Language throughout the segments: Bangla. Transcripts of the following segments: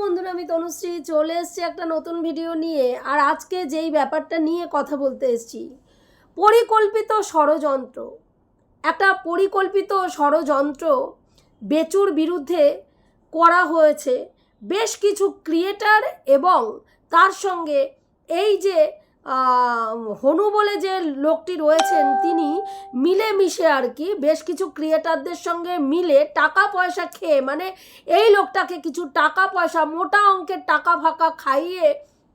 বন্ধুরা, আমি তনুশ্রী। চলে এসছি একটা নতুন ভিডিও নিয়ে। আর আজকে যেই ব্যাপারটা নিয়ে কথা বলতে এসছি, পরিকল্পিত ষড়যন্ত্র। একটা পরিকল্পিত ষড়যন্ত্র বেচুর বিরুদ্ধে করা হয়েছে। বেশ কিছু ক্রিয়েটার এবং তার সঙ্গে এই যে হনু বলে যে লোকটি রয়েছেন তিনি মিলেমিশে আর কি, বেশ কিছু ক্রিয়েটারদের সঙ্গে মিলে টাকা পয়সা খেয়ে মানে এই লোকটাকে কিছু টাকা পয়সা, মোটা অঙ্কের টাকা ফাঁকা খাইয়ে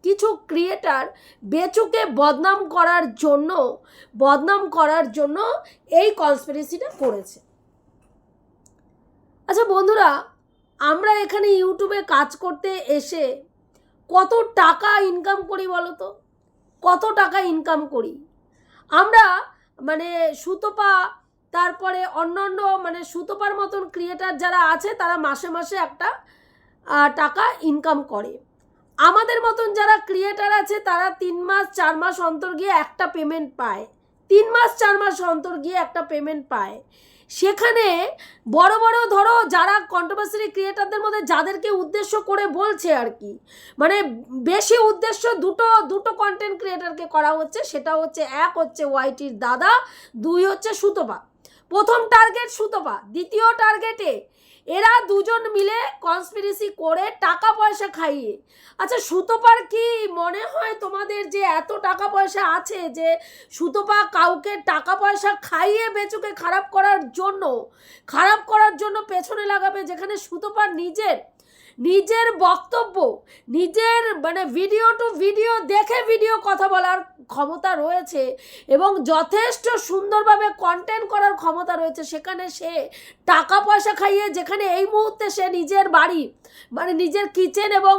কিছু ক্রিয়েটার বেচুকে বদনাম করার জন্য, বদনাম করার জন্য এই কনস্পিরেসিটা করেছে। আচ্ছা বন্ধুরা, আমরা এখানে ইউটিউবে কাজ করতে এসে কত টাকা ইনকাম করি বলো তো? কত টাকা ইনকাম করি। আমরা মানে সুতপা, তারপরে অন্যান্য মানে সুতপার মতন ক্রিয়েটার যারা আছে, তারা মাসে মাসে একটা টাকা ইনকাম করে। আমাদের মতন যারা ক্রিয়েটার আছে, তারা তিন মাস, চার মাস অন্তর গিয়ে একটা পেমেন্ট পায়। তিন মাস, চার মাস অন্তর গিয়ে একটা পেমেন্ট পায়। সেখানে বড় বড় ধরো যারা কন্ট্রোভার্সি ক্রিয়েটারদের মধ্যে যাদেরকে উদ্দেশ্য করে বলছে আর কি মানে বেশি উদ্দেশ্য দুটো দুটো কন্টেন্ট ক্রিয়েটারকে করা হচ্ছে, সেটা হচ্ছে এক হচ্ছে ওয়াইটির দাদা, দুই হচ্ছে সুতপা। প্রথম টার্গেট সুতপা, দ্বিতীয় টার্গেটে এরা দুজন মিলে কনস্পিরেসি করে টাকা পয়সা খাইয়ে। আচ্ছা সুতোপার কি মনে হয় তোমাদের যে এত টাকা পয়সা আছে যে সুতোপা কাউকে টাকা পয়সা খাইয়ে বেচুকে খারাপ করার জন্য, খারাপ করার জন্য পেছনে লাগাবে যেখানে সুতোপার নিজের নিজের বক্তব্য, নিজের মানে ভিডিও টু ভিডিও দেখে ভিডিও কথা বলার ক্ষমতা রয়েছে এবং যথেষ্ট সুন্দরভাবে কন্টেন্ট করার ক্ষমতা রয়েছে। সেখানে সে টাকা পয়সা খাইয়ে যেখানে এই মুহূর্তে সে নিজের বাড়ি মানে নিজের কিচেন এবং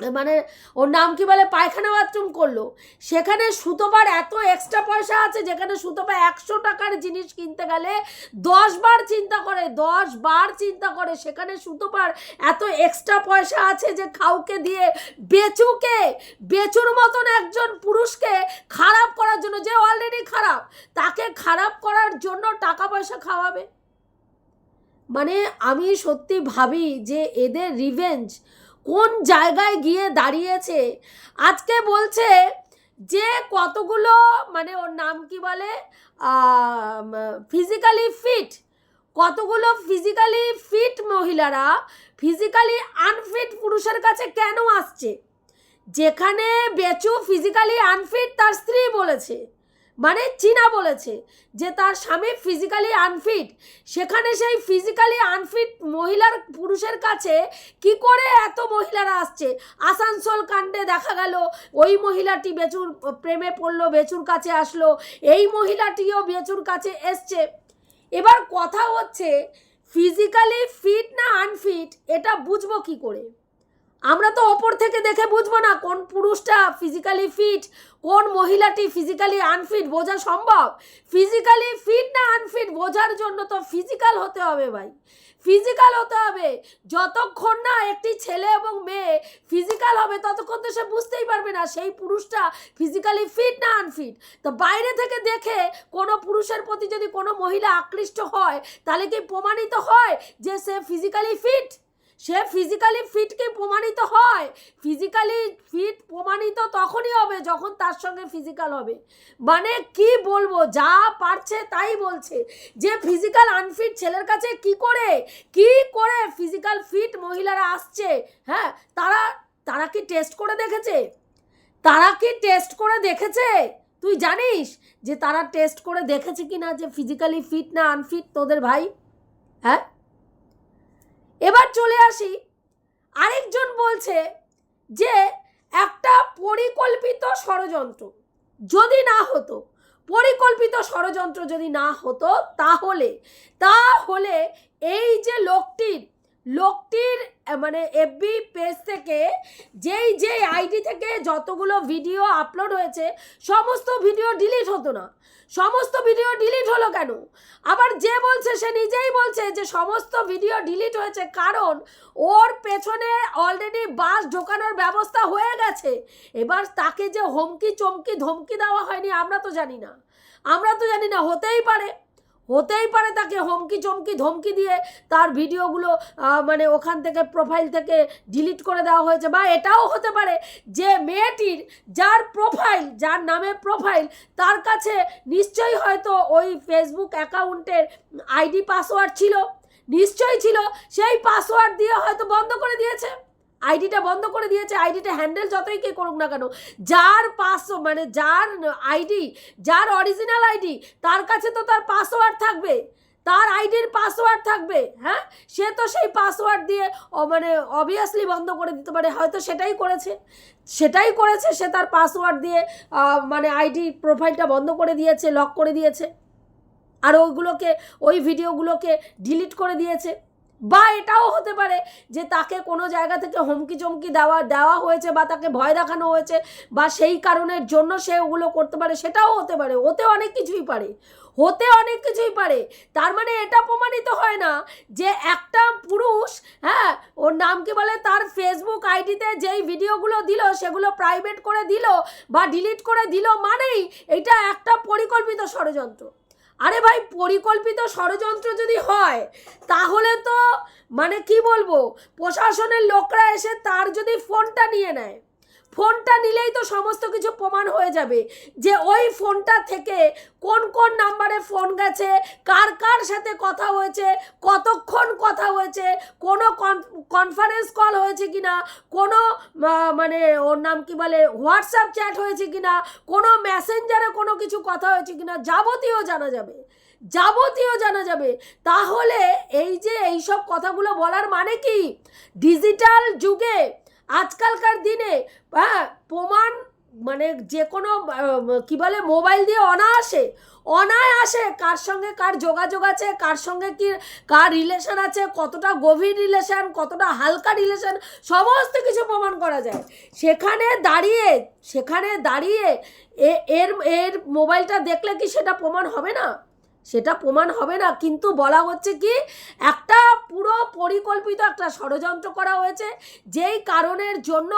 মানে ওর নাম কি বলে? পায়খানা বাথরুম করল। সেখানে সুতোপার এত এক্সট্রা পয়সা আছে, যেখানে সুতোপা একশো টাকার জিনিস কিনতে গেলে দশ বার চিন্তা করে, দশ বার চিন্তা করে, সেখানে সুতোপার এত এক্সট্রা পয়সা আছে যে কাউকে দিয়ে বেচুকে, বেচুর মতন একজন পুরুষকে খারাপ করার জন্য, যে অলরেডি খারাপ, তাকে খারাপ করার জন্য টাকা পয়সা খাওয়াবে। মানে আমি সত্যি ভাবি যে এদের রিভেঞ্জ কোন জায়গায় গিয়ে দাঁড়িয়েছে? আজকে বলছে যে কতগুলো মানে ওর নাম কি বলে? ফিজিক্যালি ফিট কতগুলো ফিজিক্যালি ফিট মহিলারা ফিজিক্যালি আনফিট পুরুষের কাছে কেন আসছে? যেখানে বেচু ফিজিক্যালি আনফিট তার স্ত্রী বলেছে। মানে চীনা বলেছে যে তার স্বামী ফিজিক্যালি আনফিট সেখানে সেই ফিজিক্যালি আনফিট মহিলার পুরুষের কাছে কি করে এত মহিলারা আসছে? আসানসোল কাণ্ডে দেখা গেল, ওই মহিলাটি বেচুর প্রেমে পড়ল, বেচুর কাছে আসলো, এই মহিলাটিও বেচুর কাছে এসছে। এবার কথা হচ্ছে ফিজিক্যালি ফিট না আনফিট এটা বুঝব কি করে? আমরা তো ওপর থেকে দেখে বুঝব না কোন পুরুষটা ফিজিক্যালি ফিট কোন মহিলাটি ফিজিক্যালি আনফিট বোঝা সম্ভব? ফিজিক্যালি ফিট না আনফিট বোঝার জন্য তো ফিজিক্যাল হতে হবে ভাই। ফিজিক্যাল হতে হবে। যতক্ষণ না একটি ছেলে এবং মেয়ে ফিজিক্যাল হবে, ততক্ষণ তো সে বুঝতেই পারবে না সেই পুরুষটা ফিজিক্যালি ফিট না আনফিট তো বাইরে থেকে দেখে কোনো পুরুষের প্রতি যদি কোনো মহিলা আকৃষ্ট হয়, তাহলে কি প্রমাণিত হয় যে সে ফিজিক্যালি ফিট সে ফিজিক্যালি ফিট কি প্রমাণিত হয়? ফিজিক্যালি ফিট প্রমাণিত তখনই হবে যখন তার সঙ্গে ফিজিক্যাল হবে। মানে কি বলব? যা পারছে তাই বলছে। যে ফিজিক্যাল আনফিট ছেলের কাছে কি করে? কি করে ফিজিক্যাল ফিট মহিলারা আসছে? হ্যাঁ তারা তারা কি টেস্ট করে দেখেছে? তারা কি টেস্ট করে দেখেছে? তুই জানিস যে তারা টেস্ট করে দেখেছে কি না যে ফিজিক্যালি ফিট না আনফিট তোদের ভাই? হ্যাঁ? এবার চলে আসি। আরেকজন বলছে যে, একটা পরিকল্পিত ষড়যন্ত্র যদি না হতো, পরিকল্পিত ষড়যন্ত্র যদি না হতো, তাহলে তাহলে এই যে লোকটির লোকটির মানে এফবি পেজ থেকে যেই যেই আইডি থেকে যতগুলো ভিডিও আপলোড হয়েছে, সমস্ত ভিডিও ডিলিট হতো না। সমস্ত ভিডিও ডিলিট হলো কেন? আবার যে বলছে, সে নিজেই বলছে যে সমস্ত ভিডিও ডিলিট হয়েছে কারণ ওর পেছনে অলরেডি বাস ঢোকানোর ব্যবস্থা হয়ে গেছে। এবার তাকে যে হুমকি চমকি ধমকি দেওয়া হয়নি, আমরা তো জানি না। আমরা তো জানি না, হতেই পারে। হতেই পারে তাকে হুমকি চমকি ধমকি দিয়ে তার ভিডিওগুলো মানে ওখান থেকে প্রোফাইল থেকে ডিলিট করে দেওয়া হয়েছে বা এটাও হতে পারে যে মেয়েটির যার প্রোফাইল যার নামে প্রোফাইল তার কাছে নিশ্চয়ই হয়তো ওই ফেসবুক অ্যাকাউন্টের আইডি পাসওয়ার্ড ছিল। নিশ্চয়ই ছিল, সেই পাসওয়ার্ড দিয়ে হয়তো বন্ধ করে দিয়েছে। আইডিটা বন্ধ করে দিয়েছে, আইডিটা হ্যান্ডেল যতই কে করুক না কেন। যার পাস মানে যার আইডি, যার অরিজিনাল আইডি, তার কাছে তো তার পাসওয়ার্ড থাকবে। তার আইডির পাসওয়ার্ড থাকবে হ্যাঁ? সে তো সেই পাসওয়ার্ড দিয়ে মানে অবভিয়াসলি বন্ধ করে দিতে পারে, হয়তো সেটাই করেছে। সেটাই করেছে, সে তার পাসওয়ার্ড দিয়ে মানে আইডি প্রোফাইলটা বন্ধ করে দিয়েছে লক করে দিয়েছে। আর ওইগুলোকে ওই ভিডিওগুলোকে ডিলিট করে দিয়েছে। বা এটাও হতে পারে যে তাকে কোনো জায়গা থেকে হুমকি চমকি দেওয়া দেওয়া হয়েছে বা তাকে ভয় দেখানো হয়েছে বা সেই কারণের জন্য সে ওগুলো করতে পারে, সেটাও হতে পারে। হতে অনেক কিছুই পারে। হতে অনেক কিছুই পারে। তার মানে এটা প্রমাণিত হয় না যে একটা পুরুষ হ্যাঁ ওর নাম কি বলে? তার ফেসবুক আইডিতে যেই ভিডিওগুলো দিল, সেগুলো প্রাইভেট করে দিল বা ডিলিট করে দিল মানেই এটা একটা পরিকল্পিত ষড়যন্ত্র। আরে ভাই, পরিকল্পিত ষড়যন্ত্র যদি হয়, তাহলে তো মানে কি বলব, প্রশাসনের লোকরা এসে তার যদি ফোনটা নিয়ে নেয়। ফোনটা নিলেই তো সমস্ত কিছু প্রমাণ হয়ে যাবে যে ওই ফোনটা থেকে কোন কোন নাম্বারে ফোন গেছে, কার কার সাথে কথা হয়েছে, কতক্ষণ কথা হয়েছে, কোনো কনফারেন্স কল হয়েছে কি না কোনো মানে ওর নাম কি বলে হোয়াটসঅ্যাপ চ্যাট হয়েছে কি না কোনো মেসেঞ্জারে কোনো কিছু কথা হয়েছে কি না যাবতীয় জানা যাবে। যাবতীয় জানা যাবে। তাহলে এই যে এইসব কথাগুলো বলার মানে কি? ডিজিটাল যুগে আজকালকার দিনে হ্যাঁ প্রমাণ মানে যে কোনো কি বলে, মোবাইল দিয়ে অনায়াসে অনায়াসে কার সঙ্গে কার যোগাযোগ আছে, কার সঙ্গে কি, কার রিলেশন আছে, কতটা গভীর রিলেশন কতটা হালকা রিলেশন সমস্ত কিছু প্রমাণ করা যায়। সেখানে দাঁড়িয়ে সেখানে দাঁড়িয়ে এর এর মোবাইলটা দেখলে কি সেটা প্রমাণ হবে না? সেটা প্রমাণ হবে না, কিন্তু বলা হচ্ছে কি একটা পুরো পরিকল্পিত একটা ষড়যন্ত্র করা হয়েছে, যেই কারণের জন্য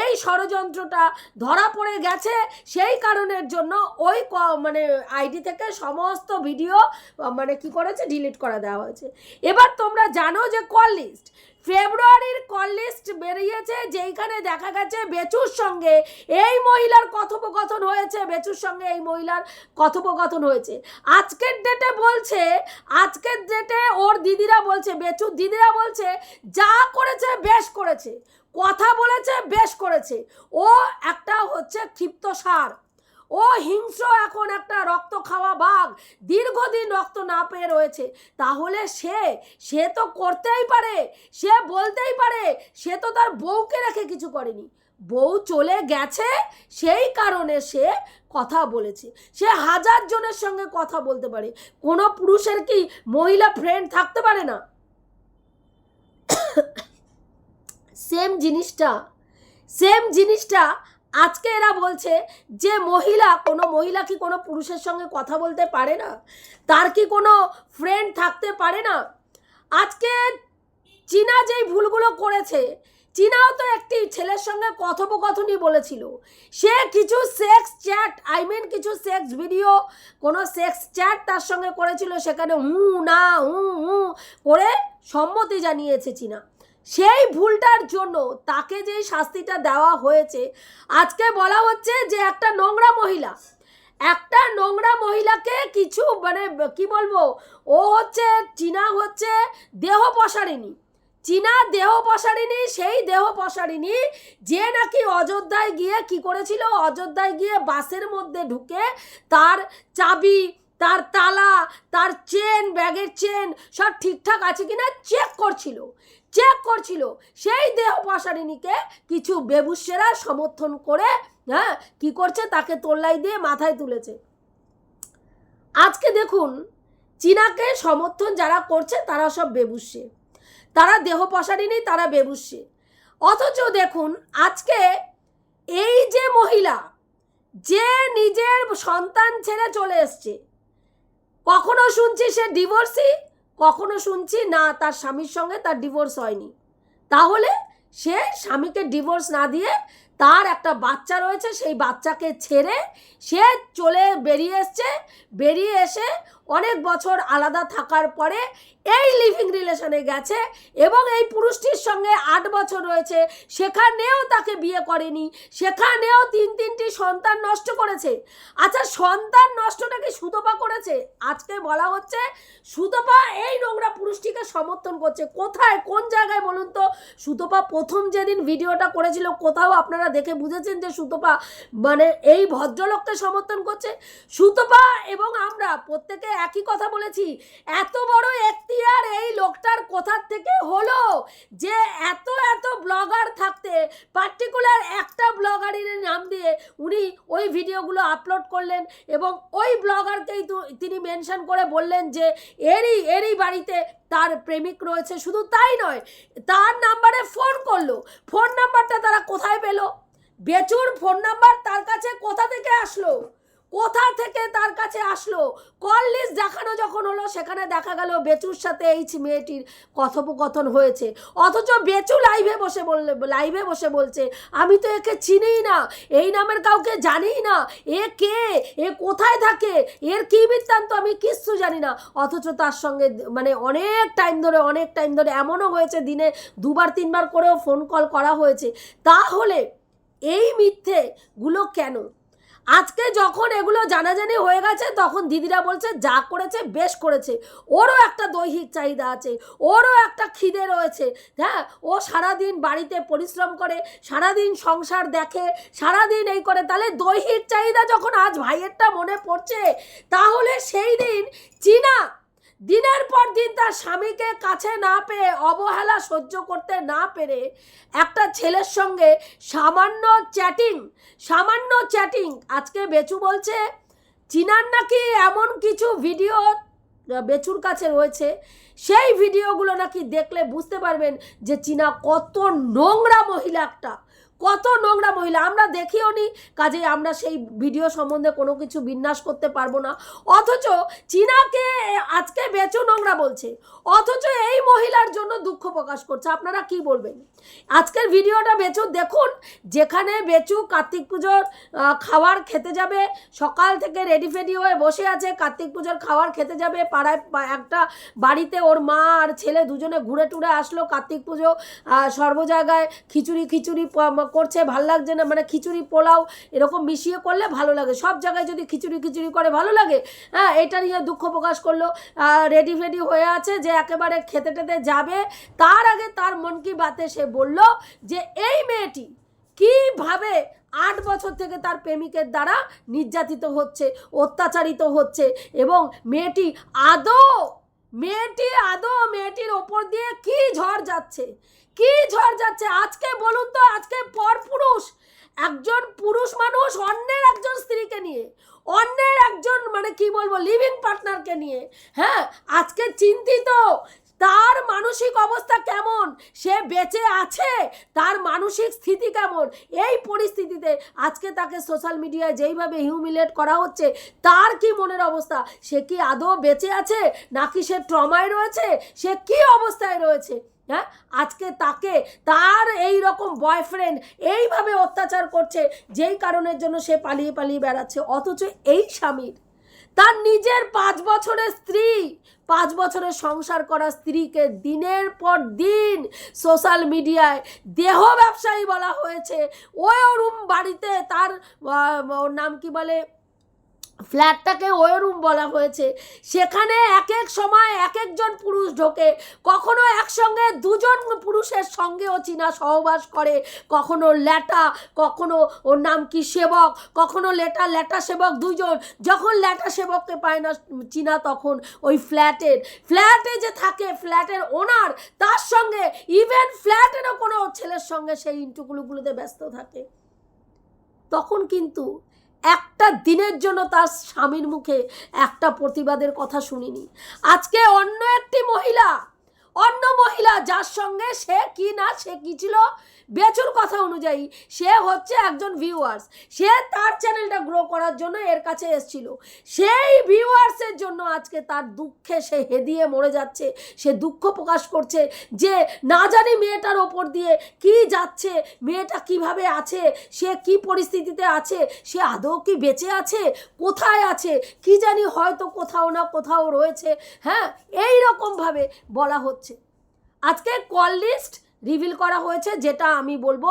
এই ষড়যন্ত্রটা ধরা পড়ে গেছে, সেই কারণের জন্য ওই মানে আইডি থেকে সমস্ত ভিডিও মানে কি করেছে, ডিলিট করা দেওয়া হয়েছে। এবার জানো যে কল লিস্ট ফেব্রুয়ারির কল লিস্ট বেরিয়েছে, যেইখানে দেখা গেছে বেচুর সঙ্গে এই মহিলার কথোপকথন হয়েছে, বেচুর সঙ্গে এই মহিলার কথোপকথন হয়েছে। আজকের ডেটে বলছে, আজকের ডেটে ওর দিদিরা বলছে, বেচুর দিদিরা বলছে, যা করেছে বেশ করেছে, কথা বলেছে বেশ করেছে। ও একটা হচ্ছে ক্ষিপ্ত সার। ও হিংস্র এখন একটা রক্ত খাওয়া বাঘ। দীর্ঘদিন রক্ত না পেয়ে রয়েছে। তাহলে সে সে তো করতেই পারে। সে বলতেই পারে, সে তো তার বউকে রেখে কিছু করেনি। বউ চলে গেছে, সেই কারণে সে কথা বলেছে। সে হাজার জনের সঙ্গে কথা বলতে পারে। কোনো পুরুষের কি মহিলা ফ্রেন্ড থাকতে পারে না? সেম জিনিসটা সেম জিনিসটা আজকে এরা বলছে যে মহিলা, কোনো মহিলা কি কোনো পুরুষের সঙ্গে কথা বলতে পারে না? তার কি কোনো ফ্রেন্ড থাকতে পারে না? আজকে চীনা যেই ভুলগুলো করেছে, চীনাও তো একটি ছেলের সঙ্গে কথোপকথনই বলেছিল। সে কিছু সেক্স চ্যাট আই মিন কিছু সেক্স ভিডিও কোনো সেক্স চ্যাট তার সঙ্গে করেছিল, সেখানে হু না হু হু করে সম্মতি জানিয়েছে চীনা। সেই ভুলটার জন্য তাকে যেই শাস্তিটা দেওয়া হয়েছে, আজকে বলা হচ্ছে যে একটা নোংরা মহিলা, একটা নোংরা মহিলাকে কিছু মানে কি বলব, ও হচ্ছে, চীনা হচ্ছে দেহ পসারিনী চীনা দেহ পসারিনী সেই দেহ পসারিনী যে নাকি অযোধ্যায় গিয়ে কি করেছিল, অযোধ্যায় গিয়ে বাসের মধ্যে ঢুকে তার চাবি, তার তালা, তার চেন ব্যাগের চেন সব ঠিকঠাক আছে কিনা চেক করছিল। চেক করছিল। সেই দেহ পসারিনীকে কিছু বেবুসেরা সমর্থন করে হ্যাঁ কি করছে? তাকে তোল্লাই দিয়ে মাথায় তুলেছে। আজকে দেখুন, চীনাকে সমর্থন যারা করছে, তারা সব বেবুসে। তারা দেহ পসারিনী তারা বেবুসে। অথচ দেখুন, আজকে এই যে মহিলা, যে নিজের সন্তান ছেড়ে চলে এসছে, কখনো শুনছি সে ডিভোর্সি কখনো শুনছি, না, তার স্বামীর সঙ্গে তার ডিভোর্স হয়নি। তাহলে সে স্বামীকে ডিভোর্স না দিয়ে তার একটা বাচ্চা রয়েছে, সেই বাচ্চাকে ছেড়ে সে চলে বেরিয়ে এসছে। বেরিয়ে এসে অনেক বছর আলাদা থাকার পরে এই লিভিং রিলেশনে গেছে এবং এই পুরুষটির সঙ্গে আট বছর রয়েছে। সেখানেও তাকে বিয়ে করেনি। সেখানেও তিন তিনটি সন্তান নষ্ট করেছে। আচ্ছা সন্তান নষ্টটা কি সুতপা করেছে? আজকে বলা হচ্ছে সুতপা এই নোংরা পুরুষটিকে সমর্থন করছে। কোথায়, কোন জায়গায় বলুন তো? সুতপা প্রথম যেদিন ভিডিওটা করেছিল, কোথাও আপনারা দেখে বুঝেছেন যে সুতপা মানে এই ভদ্রলোককে সমর্থন করছে। সুতপা এবং আমরা প্রত্যেকে একই কথা বলেছি। এত বড় এখতিয়ার এই লোকটার কোথার থেকে হলো? যে এত এত ব্লগার থাকতে, পার্টিকুলার একটা ব্লগারের নাম দিয়ে উনি ওই ভিডিওগুলো আপলোড করলেন এবং ওই ব্লগারকেই তিনি মেনশন করে বললেন যে এরই এরই বাড়িতে তার প্রেমিক রয়েছে। শুধু তাই নয়, তার নাম্বারে ফোন করল। ফোন নাম্বারটা তারা কোথায় পেল? বেচুর ফোন নাম্বার তার কাছে কোথা থেকে আসলো? কোথা থেকে তার কাছে আসলো? কল লিস্ট দেখানো যখন হলো, সেখানে দেখা গেল বেচুর সাথে এই মেয়েটির কথোপকথন হয়েছে। অথচ বেচু লাইভে বসে বললে লাইভে বসে বলছে, আমি তো একে চিনিই না, এই নামের কাউকে জানিই না, এ কে, এ কোথায় থাকে, এর কি বৃত্তান্ত, আমি কিচ্ছু জানি না। অথচ তার সঙ্গে মানে অনেক টাইম ধরে, অনেক টাইম ধরে এমনও হয়েছে, দিনে দুবার, তিনবার করেও ফোন কল করা হয়েছে। তাহলে এই মিথ্যেগুলো কেন? আজকে যখন এগুলো জানাজানি হয়ে গেছে, তখন দিদিরা বলছে, যা করেছে বেশ করেছে। ওরও একটা দৈহিক চাহিদা আছে, ওরও একটা খিদে রয়েছে। হ্যাঁ ও সারাদিন বাড়িতে পরিশ্রম করে, সারাদিন সংসার দেখে, সারাদিন এই করে। তাহলে দৈহিক চাহিদা যখন আজ ভাইয়েরটা মনে পড়ছে, তাহলে সেই দিন চীনা দিনের পর দিন তার স্বামীকে কাছে না পেয়ে অবহেলা সহ্য করতে না পেরে একটা ছেলের সঙ্গে সামান্য চ্যাটিং সামান্য চ্যাটিং আজকে বেচু বলছে, চিনার নাকি এমন কিছু ভিডিও বেচুর কাছে রয়েছে? সেই ভিডিওগুলো নাকি দেখলে বুঝতে পারবেন যে চীনা কত নোংরা মহিলা একটা। কত নোংরা মহিলা, আমরা দেখিও নি। কাজে আমরা সেই ভিডিও সম্বন্ধে কোনো কিছু বিন্যাস করতে পারব না। অথচ চীনাকে আজকে বেচু নোংরা বলছে। অথচ এই মহিলার জন্য দুঃখ প্রকাশ করছে। আপনারা কি বলবেন? আজকের ভিডিওটা বেচু, দেখুন, যেখানে বেচু কার্তিক পুজোর খাবার খেতে যাবে, সকাল থেকে রেডি ফেডি হয়ে বসে আছে, কার্তিক পুজোর খাবার খেতে যাবে, পাড়ায় একটা বাড়িতে ওর মা আর ছেলে দুজনে ঘুরে টুরে আসলো কার্তিক পুজো সর্ব জায়গায় খিচুড়ি খিচুড়ি করছে, ভালো লাগছে না মানে খিচুড়ি, পোলাও এরকম মিশিয়ে করলে ভালো লাগে। সব জায়গায় যদি খিচুড়ি খিচুড়ি করে ভালো লাগে হ্যাঁ এটা নিয়ে দুঃখ প্রকাশ করল। রেডি ফেডি হয়ে আছে যে একেবারে খেতে টেতে যাবে। তার আগে তার মন কি বাতে সে বলল যে, এই মেয়েটি কীভাবে আট বছর থেকে তার প্রেমিকের দ্বারা নির্যাতিত হচ্ছে, অত্যাচারিত হচ্ছে এবং মেয়েটি আদৌ মেয়েটি আদৌ মেয়েটির ওপর দিয়ে কি ঝড় যাচ্ছে? কি ঝড় যাচ্ছে? আজকে বলুন তো, আজকে পর পুরুষ একজন পুরুষ মানুষ অন্যের একজন স্ত্রীকে নিয়ে, অন্যের একজন মানে কি বলব লিভিং পার্টনারকে নিয়ে হ্যাঁ? আজকে চিন্তিত তার মানসিক অবস্থা কেমন? সে বেঁচে আছে? তার মানসিক স্থিতি কেমন? এই পরিস্থিতিতে আজকে তাকে সোশ্যাল মিডিয়ায় যেইভাবে হিউমিলেট করা হচ্ছে, তার কি মনের অবস্থা? সে কি আদৌ বেঁচে আছে? নাকি সে ট্রমায় রয়েছে? সে কি অবস্থায় রয়েছে? হ্যাঁ? আজকে তাকে তার এই রকম বয়ফ্রেন্ড এইভাবে অত্যাচার করছে, যেই কারণের জন্য সে পালিয়ে পালিয়ে বেড়াচ্ছে, অথচ এই স্বামীর তার নিজের পাঁচ বছরের স্ত্রী, পাঁচ বছরের সংসার করা স্ত্রীকে দিনের পর দিন সোশ্যাল মিডিয়ায় দেহ ব্যবসায়ী বলা হয়েছে। ওই ওরুম বাড়িতে তার ওর নাম কি বলে? ফ্ল্যাটটাকে ওই রুম বলা হয়েছে। সেখানে এক এক সময় এক একজন পুরুষ ঢোকে। কখনো একসঙ্গে দুজন পুরুষের সঙ্গেও চীনা সহবাস করে। কখনো ল্যাটা, কখনো ওর নাম কি সেবক, কখনো লেটা ল্যাটা সেবক দুজন যখন ল্যাটা সেবককে পায় না চীনা তখন ওই ফ্ল্যাটের। ফ্ল্যাটে যে থাকে, ফ্ল্যাটের ওনার, তার সঙ্গে ইভেন ফ্ল্যাটেরও কোনো ছেলের সঙ্গে সেই ইন্টুকুলুগুলোতে ব্যস্ত থাকে। তখন কিন্তু একটা দিনের জন্য তার স্বামীর মুখে একটা প্রতিবাদের কথা শুনিনি। আজকে অন্য একটি মহিলা অন্য মহিলা যার সঙ্গে সে কি না, সে কি ছিল, বেচুর কথা অনুযায়ী সে হচ্ছে একজন ভিউয়ার্স সে তার চ্যানেলটা গ্রো করার জন্য এর কাছে এসছিল। সেই ভিউয়ার্সের জন্য আজকে তার দুঃখে সে হেদিয়ে মরে যাচ্ছে। সে দুঃখ প্রকাশ করছে যে, না জানি মেয়েটার ওপর দিয়ে কি যাচ্ছে, মেয়েটা কীভাবে আছে, সে কি পরিস্থিতিতে আছে, সে আদৌ কি বেঁচে আছে, কোথায় আছে, কি জানি হয়তো কোথাও না কোথাও রয়েছে। হ্যাঁ এই রকমভাবে বলা হচ্ছে। আজকে কল লিস্ট রিভিল করা হয়েছে, যেটা আমি বলব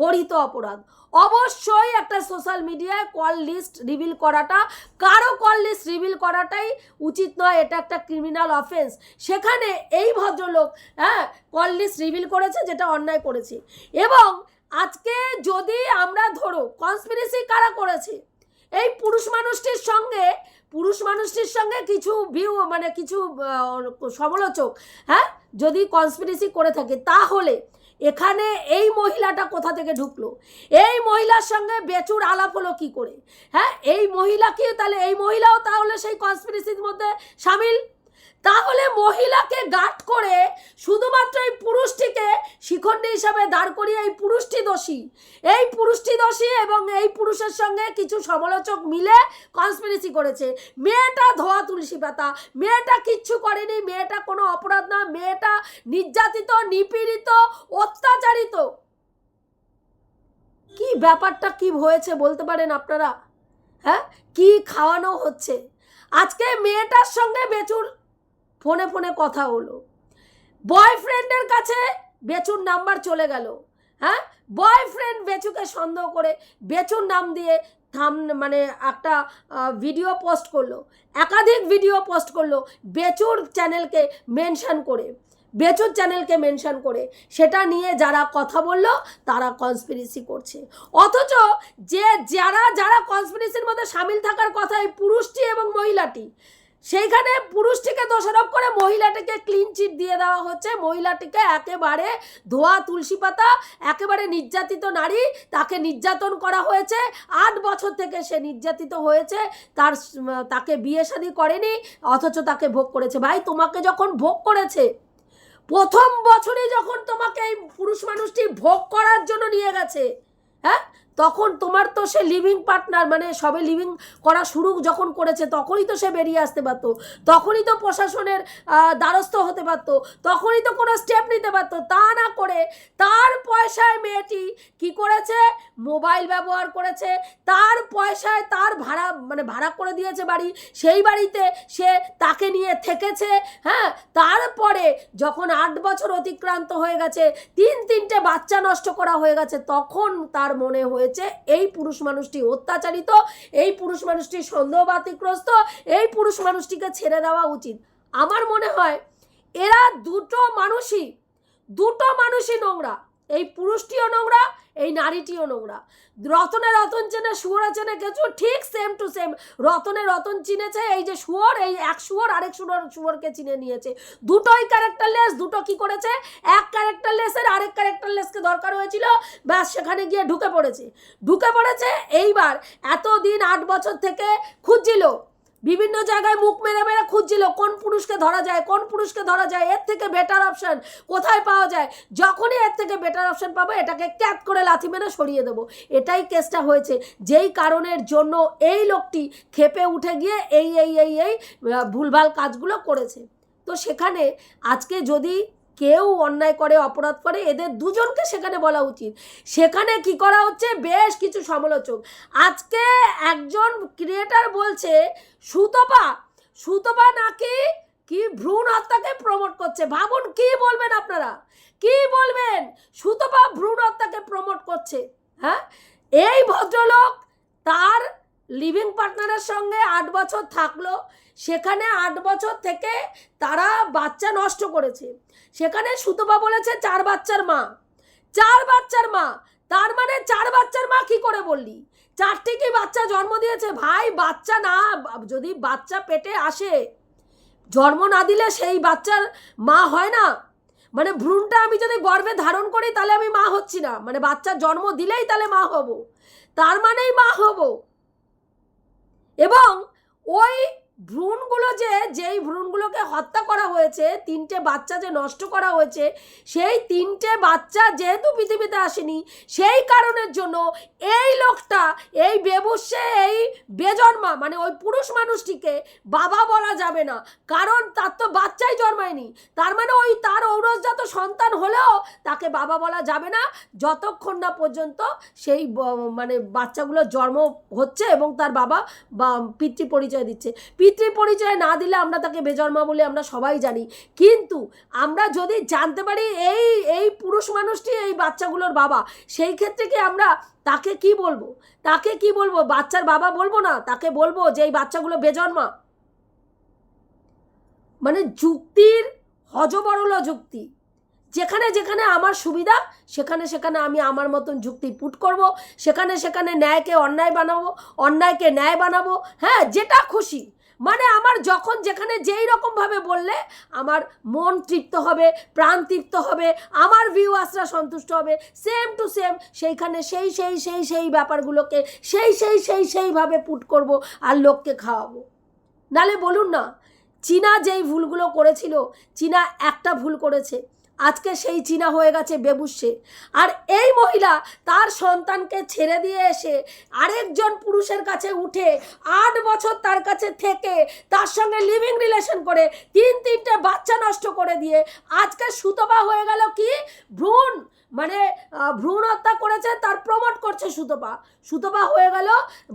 গরিত অপরাধ। অবশ্যই একটা সোশ্যাল মিডিয়ায় কল লিস্ট রিভিল করাটা, কারও কল লিস্ট রিভিল করাটাই উচিত নয়, এটা একটা ক্রিমিনাল অফেন্স সেখানে এই ভদ্রলোক হ্যাঁ কল লিস্ট রিভিল করেছে, যেটা অন্যায় করেছে। এবং আজকে যদি আমরা ধরো কনস্পিরেসি কারা করেছে? এই পুরুষ মানুষটির সঙ্গে পুরুষ মানুষটির সঙ্গে কিছু ভিউ মানে কিছু সমালোচক হ্যাঁ? যদি কনস্পিরেসি করে থাকে, তাহলে এখানে এই মহিলাটা কোথা থেকে ঢুকলো? এই মহিলার সঙ্গে বেচুর আলাপ হলো কী করে? হ্যাঁ? এই মহিলা কি তাহলে, এই মহিলাও তাহলে সেই কনস্পিরেসির মধ্যে সামিল? তাহলে মহিলাকে গার্ড করে শুধুমাত্র এই পুরুষটিকে শিখণ্ডী হিসাবে দাঁড় করিয়ে এই পুরুষটি দোষী। এই পুরুষটি দোষী এবং এই পুরুষের সঙ্গে কিছু সমালোচক মিলে কনস্পিরেসি করেছে। মেয়েটা ধোয়া তুলসী পাতা, মেয়েটা কিচ্ছু করেনি, মেয়েটা কোনো অপরাধ না, মেয়েটা নির্যাতিত, নিপীড়িত, অত্যাচারিত। কি ব্যাপারটা, কি হয়েছে বলতে পারেন আপনারা? হ্যাঁ? কি খাওয়ানো হচ্ছে? আজকে মেয়েটার সঙ্গে বেচুর ফোনে ফোনে কথা হলো। বয়ফ্রেন্ডের কাছে বেচুর নাম্বার চলে গেল। হ্যাঁ? বয়ফ্রেন্ড বেচুকে সন্দেহ করে বেচুর নাম দিয়ে থাম মানে একটা ভিডিও পোস্ট করল। একাধিক ভিডিও পোস্ট করল বেচুর চ্যানেলকে মেনশন করে। বেচুর চ্যানেলকে মেনশন করে। সেটা নিয়ে যারা কথা বলল, তারা কনস্পিরেসি করছে। অথচ যে যারা যারা কনস্পিরেসির মধ্যে সামিল থাকার কথা এই পুরুষটি এবং মহিলাটি সেইখানে পুরুষটিকে দোষারোপ করে মহিলাটিকে ক্লিন চিট দিয়ে দেওয়া হচ্ছে। মহিলাটিকে একেবারে ধোয়া তুলসী পাতা, একেবারে নির্যাতিত নারী, তাকে নির্যাতন করা হয়েছে। আট বছর থেকে সে নির্যাতিত হয়েছে। তার তাকে বিয়ে শাদী করেনি, অথচ তাকে ভোগ করেছে। ভাই, তোমাকে যখন ভোগ করেছে, প্রথম বছরে যখন তোমাকে এই পুরুষ মানুষটি ভোগ করার জন্য নিয়ে গেছে হ্যাঁ? তখন তোমার তো সে লিভিং পার্টনার মানে সবে লিভিং করা শুরু যখন করেছে, তখনই তো সে বেরিয়ে আসতে পারতো। তখনই তো প্রশাসনের দ্বারস্থ হতে পারতো। তখনই তো কোনো স্টেপ নিতে পারতো। তা না করে তার পয়সায় মেয়েটি কি করেছে? মোবাইল ব্যবহার করেছে। তার পয়সায় তার ভাড়া মানে ভাড়া করে দিয়েছে বাড়ি। সেই বাড়িতে সে তাকে নিয়ে থেকেছে হ্যাঁ? তারপরে যখন আট বছর অতিক্রান্ত হয়ে গেছে, তিন তিনটে বাচ্চা নষ্ট করা হয়ে গেছে, তখন তার মনে হয়েছে এই পুরুষ মানুষটি অত্যাচারিত, এই পুরুষ মানুষটি সন্দেহবাতিগ্রস্ত এই পুরুষ মানুষটিকে ছেড়ে দেওয়া উচিত। আমার মনে হয় এরা দুটো মানুষই দুটো মানুষই নোংরা। এই পুরুষটিও নোংরা, এই নারীটিও নোংরা। রতনে রতন চেনে, শুয়োরে চেনে কিছু ঠিক সেম টু সেম রতনে রতন চিনেছে, এই যে শুয়োর, এই এক শুয়োর, আরেক শুয়োর শুয়োরকে চিনে নিয়েছে। দুটোই ক্যারেক্টারলেস, দুটো কি করেছে? এক ক্যারেক্টারলেসের আরেক ক্যারেক্টারলেসকে দরকার হয়েছিল, ব্যাস সেখানে গিয়ে ঢুকে পড়েছে। ঢুকে পড়েছে, এইবার এতদিন আট বছর থেকে খুঁজছিল বিভিন্ন জায়গায় মুখ মেরে মেরে খুঁজছিল, কোন পুরুষকে ধরা যায়, কোন পুরুষকে ধরা যায়, এর থেকে বেটার অপশন কোথায় পাওয়া যায়? যখনই এর থেকে বেটার অপশন পাবো, এটাকে ক্যাপ করে লাথি মেরে সরিয়ে দেবো। এটাই কেসটা হয়েছে। যেই কারণের জন্য এই লোকটি খেপে উঠে গিয়ে এই এই এই এই ভুলভাল কাজগুলো করেছে। তো সেখানে আজকে যদি কেউ অন্যায় করে, অপরাধ করে, এদের দুজনকে সেখানে বলা উচিত। সেখানে কি করা হচ্ছে? বেশ কিছু সমালোচক। আজকে একজন ক্রিয়েটার বলছে, সুতপা সুতপা নাকি কি ভ্রূণ হত্যাকে প্রমোট করছে? ভাবুন, কি বলবেন আপনারা? কি বলবেন? সুতপা ভ্রূণ হত্যাকে প্রমোট করছে হ্যাঁ? এই ভদ্রলোক তার লিভিং পার্টনারের সঙ্গে আট বছর থাকল। সেখানে আট বছর থেকে তারা বাচ্চা নষ্ট করেছে। সেখানে সুতপা বলেছে, চার বাচ্চার মা। চার বাচ্চার মা? তার মানে চার বাচ্চার মা কি করে বললি? চারটি কি বাচ্চা জন্ম দিয়েছে? ভাই, বাচ্চা না, যদি বাচ্চা পেটে আসে, জন্ম না দিলে সেই বাচ্চার মা হয় না। মানে ভ্রূণটা আমি যদি গর্ভে ধারণ করি, তাহলে আমি মা হচ্ছি না। মানে বাচ্চার জন্ম দিলেই তাহলে মা হব। তার মানেই মা হব। এবং ওই ভ্রূণগুলো যে, যেই ভ্রূণগুলোকে হত্যা করা হয়েছে, তিনটে বাচ্চা যে নষ্ট করা হয়েছে, সেই তিনটে বাচ্চা যেহেতু পৃথিবীতে আসেনি, সেই কারণের জন্য এই লোকটা, এই বেবুসে এই বেজন্মা মানে ওই পুরুষ মানুষটিকে বাবা বলা যাবে না। কারণ তার তো বাচ্চাই জন্মায়নি। তার মানে ওই তার ঔরসজাত সন্তান হলেও তাকে বাবা বলা যাবে না। যতক্ষণ না পর্যন্ত সেই মানে বাচ্চাগুলো জন্ম হচ্ছে এবং তার বাবা বা পিতৃ পরিচয় দিচ্ছে। পিতৃ পরিচয় না দিলে আমরা তাকে বেজন্মা বলে আমরা সবাই জানি। কিন্তু আমরা যদি জানতে পারি এই এই পুরুষ মানুষটি, এই বাচ্চাগুলোর বাবা, সেই ক্ষেত্রে কি আমরা তাকে কি বলব? তাকে কি বলব? বাচ্চার বাবা বলব না? তাকে বলব যে এই বাচ্চাগুলো বেজন্মা? মানে যুক্তির হজবরল যুক্তি। যেখানে যেখানে আমার সুবিধা, সেখানে সেখানে আমি আমার মতন যুক্তি পুট করব। সেখানে সেখানে ন্যায়কে অন্যায় বানাবো, অন্যায়কে ন্যায় বানাবো। হ্যাঁ যেটা খুশি। মানে আমার যখন যেখানে যেই রকমভাবে বললে, আমার মন তৃপ্ত হবে, প্রাণ তৃপ্ত হবে, আমার ভিউয়ার্সরা সন্তুষ্ট হবে সেম টু সেম সেইখানে সেই সেই সেই সেই ব্যাপারগুলোকে সেই সেই সেই সেইভাবে পুট করব আর লোককে খাওয়াবো। নালে বলুন না, চীনা যেই ভুলগুলো করেছিল, চীনা একটা ভুল করেছে আজকে সেই চীনা হয়ে গেছে বেবুসে। আর এই মহিলা তার সন্তানকে ছেড়ে দিয়ে এসে আরেকজন পুরুষের কাছে উঠে আট বছর তার কাছে থেকে তার সঙ্গে লিভিং রিলেশন করে তিন তিনটে বাচ্চা নষ্ট করে দিয়ে আজকে সুতপা হয়ে গেল কি? ভ্রূণ। মানে ভ্রূণ হত্যা করেছে, তার প্রমোট করছে সুতপা। সুতপা হয়ে গেল,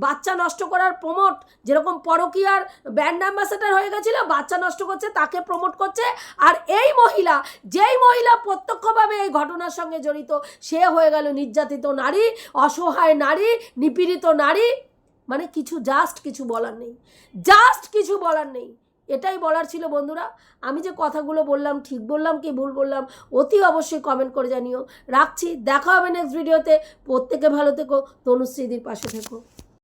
বাচ্চা নষ্ট করার প্রমোট। যেরকম পরকীয়ার ব্র্যান্ড অ্যাম্বাসেডার হয়ে গেছিল, বাচ্চা নষ্ট করছে, তাকে প্রমোট করছে। আর এই মহিলা, যেই মহিলা প্রত্যক্ষভাবে এই ঘটনার সঙ্গে জড়িত। সে হয়ে গেল নির্যাতিত নারী, অসহায় নারী, নিপীড়িত নারী। মানে কিছু জাস্ট কিছু বলার নেই। জাস্ট কিছু বলার নেই। এটাই বলার ছিল বন্ধুরা। আমি যে কথাগুলো বললাম, ঠিক বললাম কি ভুল বললাম, অতি অবশ্যই কমেন্ট করে জানিও। রাখছি। দেখা হবে নেক্সট ভিডিওতে প্রত্যেকে ভালো থেকো। তনুশ্রীদির পাশে থেকো।